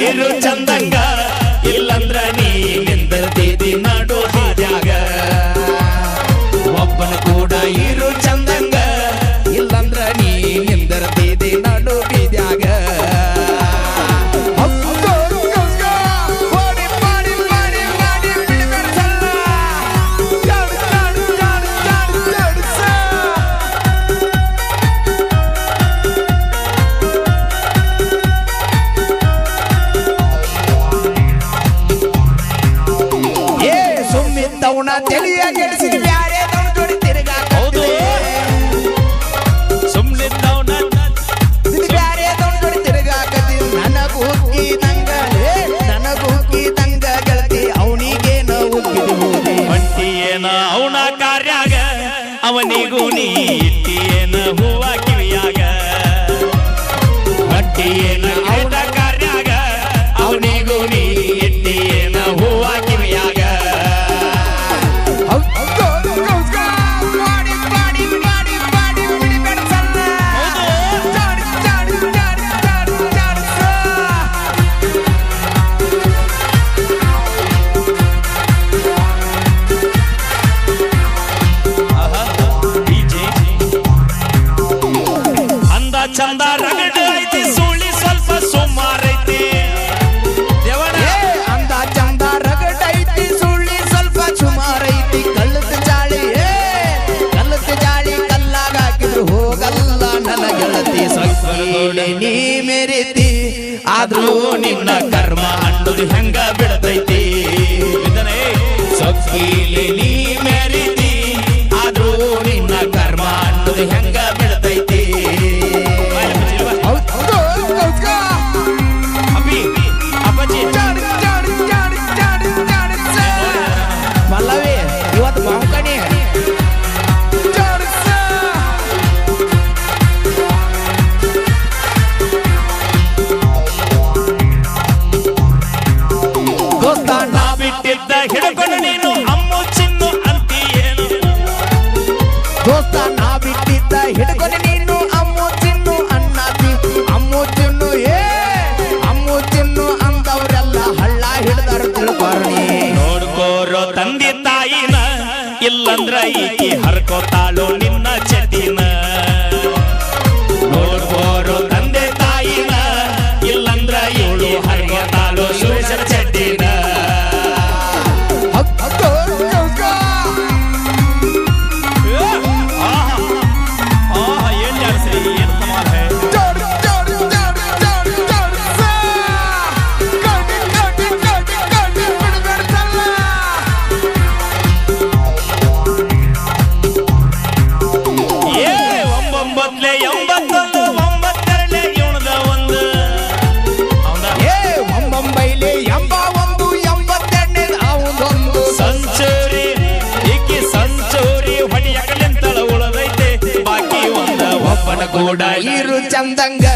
ஏறு சந்தங்க ಅವನ ತಲೆಯ ನನಗೂ ಅವನ ಕಾರ್ಯಾಗ ಅವನಿಗೂ ನೀ ಇಟ್ಟಿಯೇನ ಹೂವ ಕಿವಿಯಾಗ. ಆದ್ರೂ ನಿನ್ನ ಕರ್ಮ ಅನ್ನೋದು ಹೆಂಗ ಬಿಡತೈತಿ ಸೊಕ್ಕೀಲಿ ನೀ ಮೆರಿತಿ. ಆದ್ರೂ ನಿನ್ನ ಕರ್ಮ ಅನ್ನೋದು ಹೆಂಗ ಇಲ್ಲಂದ್ರ ಈಕಿ ಹರ್ಕೋತಾಳು ನೀ? ಚಂದಂಗ.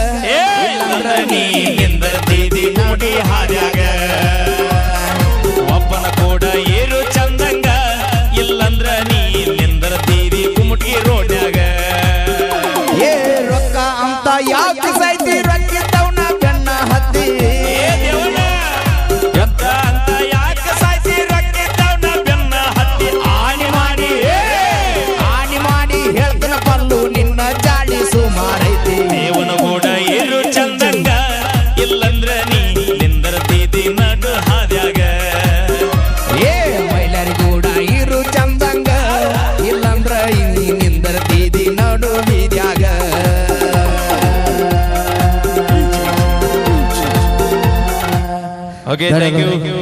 ಒಬ್ಬನ ಕೂಡ ಏರು ಚ Okay, thank you.